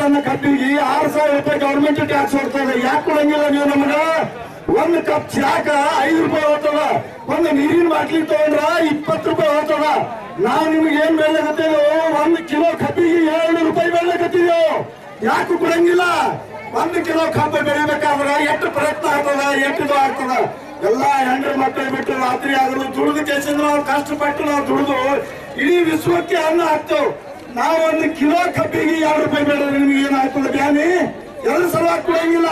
ಸ- ನನ್ನ ಕಬ್ಬಿಗೆ ಆರು ಸಾವಿರ ರೂಪಾಯಿ ಗೌರ್ಮೆಂಟ್ ಟ್ಯಾಕ್ಸ್ ಹೊಡ್ತದೆ. ಯಾಕೆ ಕೊಡಂಗಿಲ್ಲ ನೀವು ನಮಗ? ಒಂದು ಕಪ್ ಚಾಕ ಐದು ರೂಪಾಯಿ ಹೋಗ್ತದ ಒಂದು ನೀರಿನ ಬಾಟ್ಲಿ ತಗೊಂಡ್ರ ಇಪ್ಪತ್ತು ರೂಪಾಯಿ ಹೋಗ್ತದ ನಾವು ನಿಮ್ಗೆ ಏನ್ ಬೆಳ್ಳಕತ್ತೀವೋ ಒಂದು ಕಿಲೋ ಕಬ್ಬಿಗೆ ಏಳ್ನೂರು ರೂಪಾಯಿ ಬೆಳ್ಳಕತ್ತೀವೋ ಯಾಕೆ ಕೊಡಂಗಿಲ್ಲ? ಒಂದು ಕಿಲೋ ಕಬ್ಬು ಬೆಳಿಬೇಕಾದ್ರೆ ಎಷ್ಟು ಪ್ರಯತ್ನ ಆಗ್ತದ, ಎಷ್ಟು ಇದು ಆಗ್ತದ? ಎಲ್ಲಾ ಹೆಂಡ್ರ ಮಕ್ಕಳು ಬಿಟ್ಟು ರಾತ್ರಿ ಆದ್ರೂ ದುಡಿದು ನಾವು ಕಷ್ಟಪಟ್ಟು ನಾವು ದುಡಿದು ಇಡೀ ವಿಶ್ವಕ್ಕೆ ಅನ್ನ ಹಾಕ್ತೇವೆ. ನಾವು ಒಂದು ಕಿಲೋ ಕಬ್ಬಿಗೆ ಎರಡು ರೂಪಾಯಿ ಬೇಡ ನಿಮ್ಗೆ ಏನಾಯ್ತು ಬ್ಯಾನಿ ಎರಡು ಸಲ ಕೊಡಂಗಿಲ್ಲ.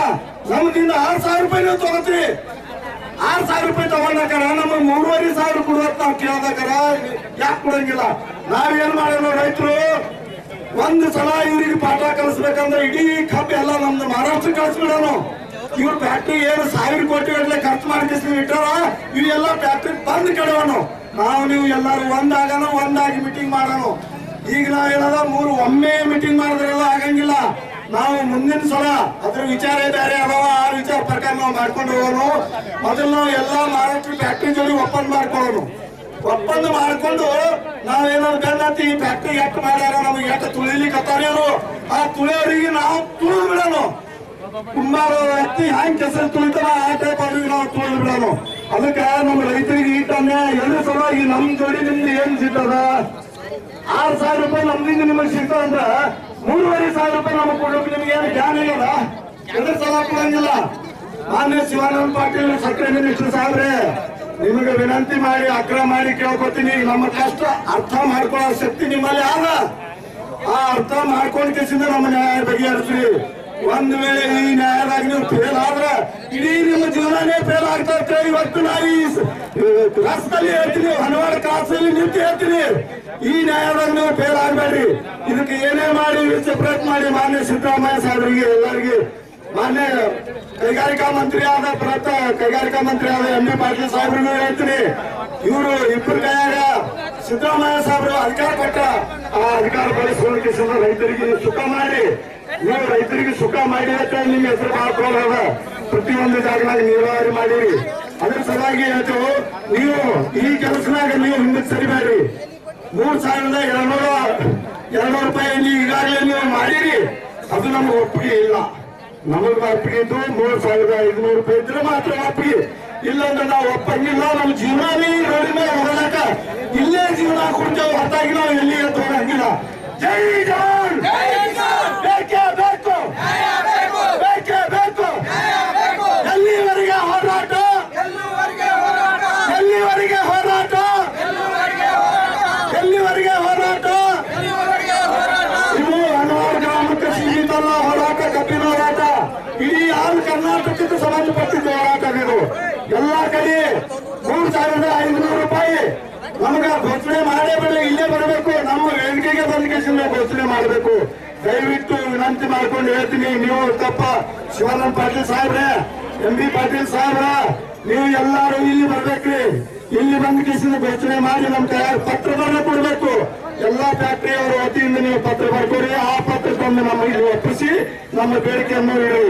ನಮ್ದಿಂದ ಆರು ಸಾವಿರ ರೂಪಾಯಿ ನೀವು ತಗೋತೀರಿ. ಆರು ಸಾವಿರ ರೂಪಾಯಿ ತಗೊಂಡಕರ ನಮಗೆ ಮೂರುವರೆ ಸಾವಿರ ಕೊಡುವಂತ ನಾವು ಕೇಳ್ದಾಕಾರ, ಯಾಕೆ ಕೊಡಂಗಿಲ್ಲ? ನಾವೇನ್ ಮಾಡೋಣ ರೈತರು? ಒಂದು ಸಲ ಇವ್ರಿಗೆ ಪಾಠ ಕಲಿಸ್ಬೇಕಂದ್ರೆ ಇಡೀ ಕಬ್ಬು ಎಲ್ಲ ನಮ್ದು ಮಹಾರಾಷ್ಟ್ರ ಕಳಿಸ್ಬಿಡೋಣ ಇವ್ರ ಫ್ಯಾಕ್ಟ್ರಿ ಏನು ಸಾವಿರ ಕೋಟಿ ಗಟ್ಟಲೆ ಖರ್ಚು ಮಾಡಿ ಇಟ್ಟಾರ ಇವೆಲ್ಲ ಫ್ಯಾಕ್ಟ್ರಿ ಬಂದ್ ಕಡೆವನು ನಾವು. ನೀವು ಎಲ್ಲಾರು ಒಂದಾಗನ ಒಂದಾಗಿ ಮೀಟಿಂಗ್ ಮಾಡೋಣ. ಈಗ ನಾವು ಏನದ ಮೂರು ಒಮ್ಮೆ ಮೀಟಿಂಗ್ ಮಾಡಿದ್ರೆಲ್ಲ ಆಗಂಗಿಲ್ಲ. ನಾವು ಮುಂದಿನ ಸಲ ಅದ್ರ ವಿಚಾರ ಬೇರೆ ಅದಾವ, ಆ ವಿಚಾರ ಪ್ರಕಾರ ನಾವು ಮಾಡ್ಕೊಂಡು ಹೋಗೋನು. ಮೊದಲು ನಾವು ಎಲ್ಲಾ ಮಹಾರಾಷ್ಟ್ರ ಫ್ಯಾಕ್ಟ್ರಿ ಜೊತೆ ಒಪ್ಪಂದ ಮಾಡ್ಕೊಳ್ಳೋಣ ಒಪ್ಪಂದ ಮಾಡ್ಕೊಂಡು ನಾವೇನಾದ್ರು ಗಂಡತಿ ಈ ಫ್ಯಾಕ್ಟ್ರಿ ಯಾಕೆ ಮಾಡ್ಯಾರ, ನಮ್ಗೆ ಯಾಕೆ ತುಳಿಲಿಕ್ಕೆ ಆ ತುಳಿಯೋರಿಗೆ ನಾವು ತುಳಿದು ಬಿಡೋಣ ಕುಮಾರ ವ್ಯಕ್ತಿ ಹ್ಯಾಂಗ್ ಕೆಸರು ತುಳಿತಾರ ಆ ಟೈಪ್ ಅವ್ರಿಗೆ ನಾವು ತುಳಿದು ಬಿಡೋಣ ಅದಕ್ಕೆ ನಮ್ಮ ರೈತರಿಗೆ ಈಟನ್ನ ಸಲ ಸಲುವಾಗಿ ನಮ್ ಜೋಡಿ ನಿಮ್ದು ಏನ್ ಸಿಗ್ತದ? ಆರು ಸಾವಿರ ರೂಪಾಯಿ ನಮ್ದಿಂದ ನಿಮಗೆ ಸಿಗ್ತದೆ ಅಂದ್ರ ಮೂರುವರೆ ಸಾವಿರ ರೂಪಾಯಿ ನಮಗೆ ಕೊಡೋಕೆ ನಿಮ್ಗೆ ಏನು ಜ್ಞಾನ ಇಲ್ಲ ಎದ್ರ ಸಲ ಕೊಡಂಗಿಲ್ಲ. ಮಾನ್ಯ ಶಿವಾನಂದ ಪಾಟೀಲ್, ಸಕ್ಕರೆ ಮಿನಿಸ್ಟರ್ ಸಾಹೇಬ್ರೆ, ನಿಮಗೆ ವಿನಂತಿ ಮಾಡಿ, ಅಕ್ರಮ ಮಾಡಿ ಕೇಳ್ಕೊತೀನಿ. ನಮ್ಮ ಕಷ್ಟ ಅರ್ಥ ಮಾಡ್ಕೊಳ್ಳೋ ಶಕ್ತಿ ನಿಮ್ಮಲ್ಲಿ ಆಗ ಆ ಅರ್ಥ ಮಾಡ್ಕೊಂಡ್ ಕೇಸಿಂದ ನಮ್ಮ ನ್ಯಾಯ ಬಗೆಹರಿಸ್ರಿ. ಒಂದ್ ವೇಳೆ ಈ ನ್ಯಾಯದಾಗ ನೀವು ಫೇಲ್ ಆದ್ರ ಇಡೀ ನಿಮ್ಮ ಜೀವನನೇ ಫೇಲ್ ಆಗ್ತಾ ಇವತ್ತು ನಾ ಈ ರಸ್ತೆಯಲ್ಲಿ ಹೇಳ್ತೀನಿ ಹನವಾಡ ಕಾಸಲ್ಲಿ ನಿಂತು ಹೇಳ್ತೀನಿ. ಈ ನ್ಯಾಯವನ್ನು ನೀವು ಫೇಲ್ ಇದಕ್ಕೆ ಏನೇ ಮಾಡಿ ಪ್ರಯತ್ನ ಮಾಡಿ, ಮಾನ್ಯ ಸಿದ್ದರಾಮಯ್ಯ ಸಾಹೇಬರಿಗೆ ಎಲ್ಲರಿಗೆ, ಮಾನ್ಯ ಕೈಗಾರಿಕಾ ಮಂತ್ರಿ ಆದ ಪ್ರತ ಕೈಗಾರಿಕಾ ಮಂತ್ರಿ ಆದ ಎಂ ಬಿ ಪಾಟೀಲ್ ಸಾಹೇಬ್ರಿಗೂ ಹೇಳ್ತೀನಿ. ಇವರು ಇಬ್ಬರು ಕೈಯಾಗ ಸಿದ್ದರಾಮಯ್ಯ ಸಾಹೇಬರು ಅಧಿಕಾರ ಕೊಟ್ಟ, ಆ ಅಧಿಕಾರ ಬಳಸ್ಕೊಳ್ಳಿಕ್ಕೆ ರೈತರಿಗೆ ಸುಖ ಮಾಡಿ. ನೀವು ರೈತರಿಗೆ ಸುಖ ಮಾಡಿ ಅಂತ ನಿಮ್ಮ ಹೆಸರು ಮಾಡ್ಕೊಳ್ಳೋದ ಪ್ರತಿಯೊಂದು ಜಾಗದಾಗ ನೀರಾವರಿ ಮಾಡಿರಿ. ಅದ್ರ ಸಲುವಾಗಿ ಹೇಳ್ತೇವೆ, ನೀವು ಈ ಕೆಲಸನಾಗ ನೀವು ಹಿಂದಕ್ಕೆ ಸರಿಬೇಡ್ರಿ. ಮೂರ್ ಸಾವಿರದ ಎರಡ್ನೂರ ಎರಡ್ನೂರು ರೂಪಾಯಿ ಈಗಾಗಲೇ ನೀವು ಮಾಡಿರಿ. ಅದು ನಮ್ಗೆ ಒಪ್ಪಿಗೆ ಇಲ್ಲ. ನಮಗ್ ಒಪ್ಪಿಗೆ ಇದ್ದು ಮೂರ್ ಸಾವಿರದ ಐದುನೂರು ರೂಪಾಯಿ ಇದ್ರೆ ಮಾತ್ರ ಒಪ್ಪಿಗೆ. ಇಲ್ಲಾಂದ್ರೆ ನಾವು ಒಪ್ಪಂಗಿಲ್ಲ. ನಮ್ಮ ಜೀವನನೇ ಈ ರೋಡಿನ ಹೋಗಲಾಕ. ಇಲ್ಲೇ ಜೀವನ ಕೊಡ್ತೇವೆ ಹೊರತಾಗಿ ನಾವು ಎಲ್ಲಿ ಹೋಗಂಗಿಲ್ಲ ಜೈ ಜವಾನ್! ಸಾವಿರದ ಐನೂರು ರೂಪಾಯಿ. ನಮಗ ಘೋಷಣೆ ಮಾಡೇ ಬಿಡಲಿ ಇಲ್ಲೇ ಬರಬೇಕು. ನಮ್ಮ ವೇದಿಕೆಗೆ ಬಂದ ಘೋಷಣೆ ಮಾಡಬೇಕು. ದಯವಿಟ್ಟು ವಿನಂತಿ ಮಾಡ್ಕೊಂಡು ಹೇಳ್ತೀನಿ, ನೀವು ತಪ್ಪ. ಶಿವಾನಂದ ಪಾಟೀಲ್ ಸಾಹೇಬ್ರೆ, ಎಂ ಬಿ ಪಾಟೀಲ್ ಸಾಹೇಬ್ರ, ನೀವು ಎಲ್ಲಾರು ಇಲ್ಲಿ ಬರ್ಬೇಕ್ರಿ. ಇಲ್ಲಿ ಬಂದ ಕೇಸಿನ ಘೋಷಣೆ ಮಾಡಿ ನಮ್ ತಯಾರು ಪತ್ರ ಕೊಡಬೇಕು. ಎಲ್ಲಾ ಫ್ಯಾಕ್ಟರಿ ಅವರ ವತಿಯಿಂದ ನೀವು ಪತ್ರ ಬರ್ಕೋರಿ. ಆ ಪತ್ರ ನಮ್ಮ ಇಲ್ಲಿ ಒಪ್ಪಿಸಿ, ನಮ್ಮ ಬೇಡಿಕೆಯನ್ನು ಇಡಿ